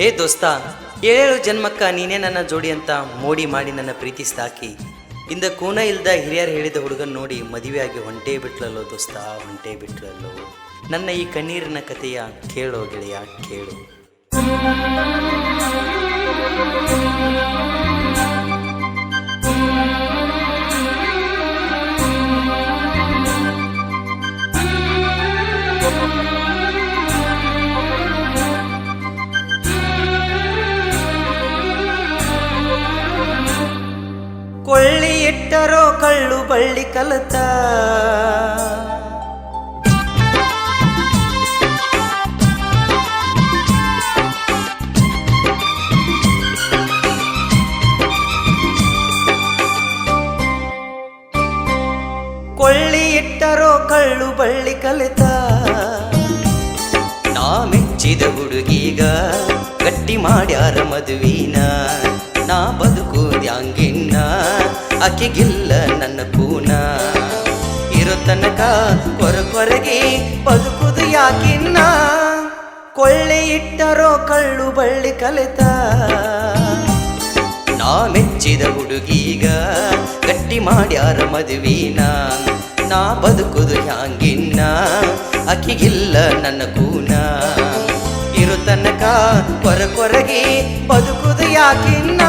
ಹೇ ದೋಸ್ತ, ಏಳೇಳು ಜನ್ಮಕ್ಕ ನೀನೇ ನನ್ನ ಜೋಡಿ ಅಂತ ಮೋಡಿ ಮಾಡಿ ನನ್ನ ಪ್ರೀತಿಸ್ತಾಕಿ ಇಂದ ಕೂನ ಇಲ್ದ ಹಿರಿಯರು ಹೇಳಿದ ಹುಡುಗನ್ ನೋಡಿ ಮದುವೆಯಾಗಿ ಹೊಂಟೇ ಬಿಟ್ಲಲ್ಲೋ ದೋಸ್ತ ಹೊಂಟೇ ಬಿಟ್ಲಲ್ಲೋ. ನನ್ನ ಈ ಕಣ್ಣೀರಿನ ಕಥೆಯ ಕೇಳೋ ಗೆಳೆಯ, ಕೇಳು. ಕೊಳ್ಳಿ ಇಟ್ಟರೋ ಕಳ್ಳು ಬಳ್ಳಿ ಕಲತ. ಕೊಳ್ಳಿ ಇಟ್ಟರೋ ಕಳ್ಳು ಬಳ್ಳಿ ಕಲಿತ. ನಾ ಮೆಚ್ಚಿದ ಹುಡುಗೀಗ ಗಟ್ಟಿ ಮಾಡ್ಯಾರ ಮದುವಿನ. ಅಕ್ಕಿಗಿಲ್ಲ ನನ್ನ ಕೂನ ಇರೋ ತನಕ ಕೊರ ಕೊರಗೆ ಬದುಕುದು ಯಾಕಿನ್ನ? ಕೊಳ್ಳೆ ಇಟ್ಟರೋ ಕಳ್ಳು ಬಳ್ಳಿ ಕಲಿತ. ನಾ ಮೆಚ್ಚಿದ ಹುಡುಗೀಗ ಗಟ್ಟಿ ಮಾಡ್ಯಾರ ಮದುವಿನ. ನಾ ಬದುಕುದು ಹ್ಯಾಂಗಿನ್ನ? ಅಕ್ಕಿಗಿಲ್ಲ ನನ್ನ ಕೂನ ಇರೋ ತನಕ ಕೊರ ಕೊರಗೆ ಬದುಕುದು ಯಾಕಿನ್ನ?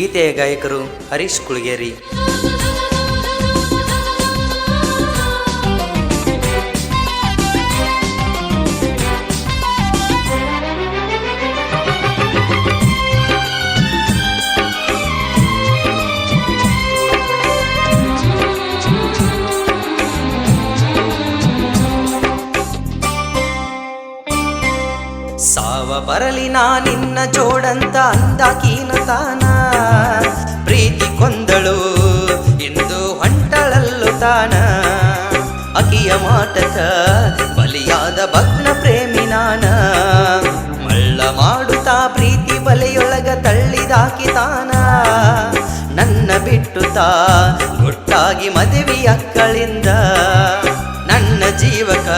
ಗೀತೆಯ ಗಾಯಕರು ಹರೀಶ್ ಕುಳಗೇರಿ. ಸಾವ ಬರಲಿ ನಾ ನಿನ್ನ ಜೋಡಂತ ಅಂದಾಕೀನ ತಾನ. ಪ್ರೀತಿ ಕೊಂದಳು ಎಂದು ಹೊಂಟಳಲ್ಲು ತಾನ. ಅಕಿಯ ಮಾಟಕ ಬಲಿಯಾದ ಭಗ್ನ ಪ್ರೇಮಿ ನಾನ. ಮಳ್ಳ ಮಾಡುತ್ತಾ ಪ್ರೀತಿ ಬಲೆಯೊಳಗ ತಳ್ಳಿದಾಕಿ ತಾನ. ನನ್ನ ಬಿಟ್ಟುತ್ತಾ ಒಟ್ಟಾಗಿ ಗುಟ್ಟಾಗಿ ಮದುವೆ ಅಕ್ಕಳಿಂದ ನನ್ನ ಜೀವಕ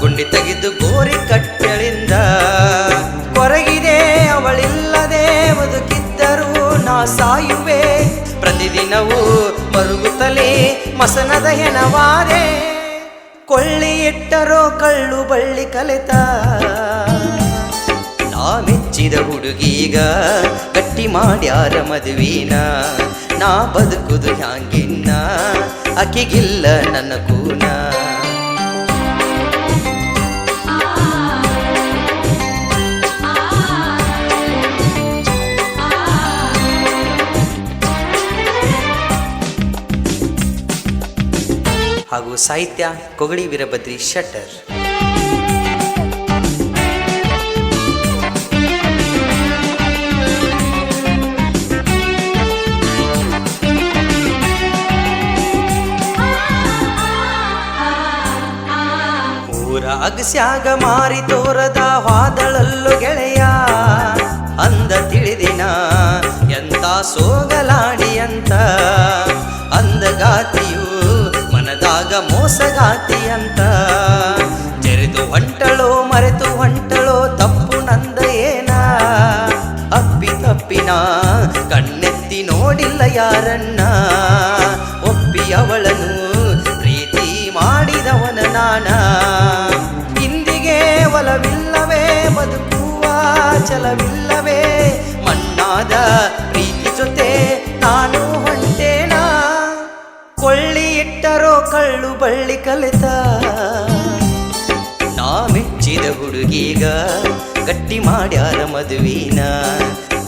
ಗುಂಡಿ ತೆಗೆದು ಗೋರಿ ಕಟ್ಟಳಿಂದ. ಕೊರಗಿದೆ ಅವಳಿಲ್ಲದೆ ಬದುಕಿದ್ದರೂ ನಾ ಸಾಯುವೆ. ಪ್ರತಿದಿನವೂ ಮರುಗುತ್ತಲೇ ಮಸನದ ಹೆಣವಾರೆ ಕೊಳ್ಳಿ ಇಟ್ಟರೋ ಕಳ್ಳು ಬಳ್ಳಿ ಕಲಿತ. ನಾ ಮೆಚ್ಚಿದ ಹುಡುಗೀಗ ಗಟ್ಟಿ ಮಾಡ್ಯಾರ ಮದುವಿನ. ನಾ ಬದುಕುದು ಹ್ಯಾಂಗಿನ್ನ? ಅಕ್ಕಿಗಿಲ್ಲ ನನ್ನ ಕೂನ. ಹಾಗೂ ಸಾಹಿತ್ಯ ಕೊಗಡಿ ವೀರಭದ್ರಿ ಶೆಟ್ಟರ್. ಅಗಸ್ಯಾಗ ಮಾರಿ ತೋರದ ವಾದಳಲ್ಲು ಗೆಳೆಯ, ಅಂದ ತಿಳಿದಿನ ಎಂತ ಸೋಗಲಾಡಿ ಅಂತ ಮನದಾಗ ಮೋಸಗಾತಿ ಅಂತ ಜರಿದು ಹೊಂಟಳೋ, ಮರೆತು ಹೊಂಟಳೋ, ತಪ್ಪು ನಂದ ಏನ? ಅಪ್ಪಿ ತಪ್ಪಿನ, ಕಣ್ಣೆತ್ತಿ ನೋಡಿಲ್ಲ ಯಾರನ್ನ? ಒಪ್ಪಿ ಅವಳನು ಪ್ರೀತಿ ಮಾಡಿದವನ ನಾನ? ಇಂದಿಗೆ ಒಲವಿಲ್ಲವೇ, ಬದುಕುವ ಚಲವಿಲ್ಲವೇ ಮಣ್ಣಾದ ಪ್ರೀತಿ ಕಳ್ಳು ಬಳ್ಳಿ ಕಲಿತ. ನಾ ಮೆಚ್ಚಿದ ಹುಡುಗೀಗ ಗಟ್ಟಿ ಮಾಡ್ಯಾರ ಮದುವಿನ.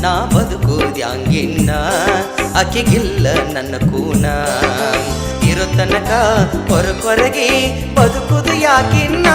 ನಾ ಬದುಕುದ್ಯಾಂಗಿನ್ನ ಆಕೆಗಿಲ್ಲ ನನ್ನ ಕೂನ. ಇರೋ ತನಕ ಹೊರಕೊರಗಿ ಕೊರಗೆ ಬದುಕುದು ಯಾಕಿನ್ನ.